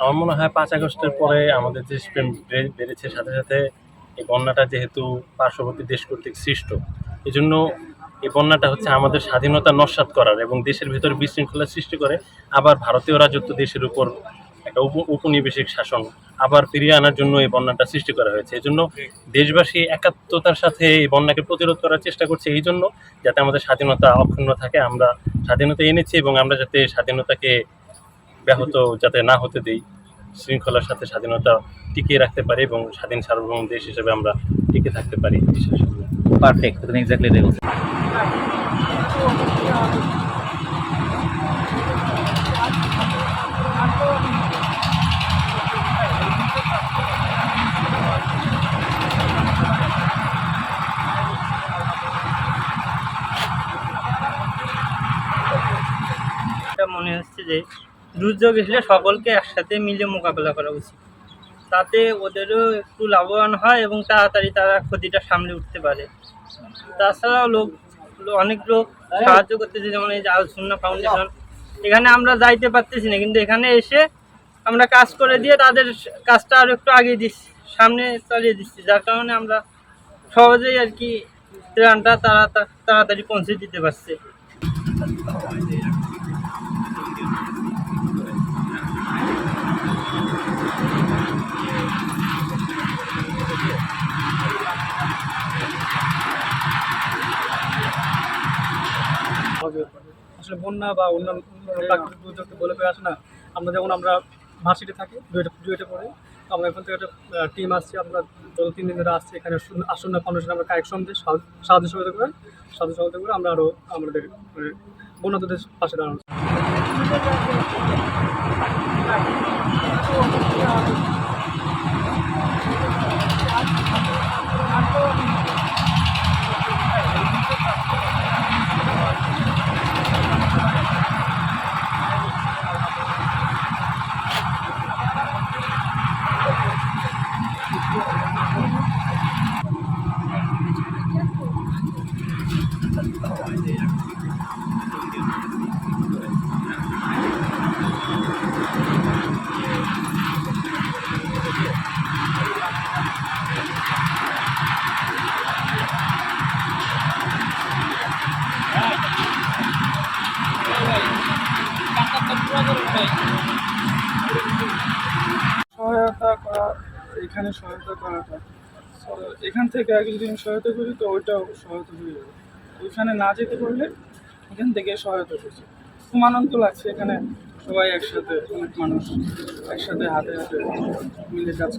আমার মনে হয় পাঁচ আগস্টের পরে আমাদের দেশপ্রেম বে- বেড়েছে, সাথে সাথে এই বন্যাটা যেহেতু পার্শ্ববর্তী দেশ কর্তৃক সৃষ্ট এই জন্য এই বন্যাটা হচ্ছে আমাদের স্বাধীনতা নস্বাত করার এবং দেশের ভেতরে বিশৃঙ্খলা সৃষ্টি করে আবার ভারতীয় রাজত্ব দেশের উপর একটা উপ উপনিবেশিক শাসন আবার ফিরিয়ে আনার জন্য এই বন্যাটা সৃষ্টি করা হয়েছে। এই জন্য দেশবাসী একাত্মতার সাথে এই বন্যাকে প্রতিরোধ করার চেষ্টা করছে। এই জন্য যাতে আমাদের স্বাধীনতা অক্ষুণ্ণ থাকে, আমরা স্বাধীনতা এনেছি এবং আমরা যাতে স্বাধীনতাকে ব্যাহত যাতে না হতে দেই, শৃঙ্খলার সাথে স্বাধীনতা টিকিয়ে রাখতে পারি এবং স্বাধীন সার্বভৌম দেশ হিসেবে আমরা টিকে থাকতে পারি। পারফেক্ট মনে হচ্ছে যে দুর্যোগ এসলে সকলকে একসাথে মিলে মোকাবেলা করা উচিত। তাতে ওদেরও একটু লাভবান হয় এবং তাড়াতাড়ি তারা ক্ষতিটা সামলে উঠতে পারে। তাছাড়াও লোক, অনেক লোক সাহায্য করতেছে, যেমন এই যে আলসুন্না ফাউন্ডেশন। এখানে আমরা যাইতে পারতেছি না, কিন্তু এখানে এসে আমরা কাজ করে দিয়ে তাদের কাজটা আরও একটু আগে দিচ্ছি সামনে চালিয়ে দিচ্ছি। যার কারণে আমরা সহজেই আর কি ত্রাণটা তারা তাড়াতাড়ি পৌঁছে দিতে পারছে। আসলে বন্যা বা অন্যান্য প্রাকৃতিক দুর্যোগকে বলে করে আসে না। আমরা যেমন আমরা ভার্সিটি থাকি, দুইটা পরে তো আমরা এখান থেকে একটা টিম আসছি, আমরা গত তিন দিন ধরে আসছি। এখানে আসন্ন ফাউন্ডেশন আমরা কারেকশন দিয়ে সাহায্য সহযোগিতা করে সাহায্য সহযোগিতা করে আমরা আরও আমাদের মানে বন্যাতদের পাশে দাঁড়ানো। idea. সহায়তা করা, এখানে সহায়তা করাটা। এখান থেকে আগে যদি আমি সহায়তা করি, তো ওইটাও সহায়তা হয়ে যাবে। ওইখানে না যেতে পারলে, এখান থেকে সহায়তা করছে। খুব আনন্দ লাগছে এখানে সবাই একসাথে, অনেক মানুষ একসাথে হাতে হাতে মিলে কাজ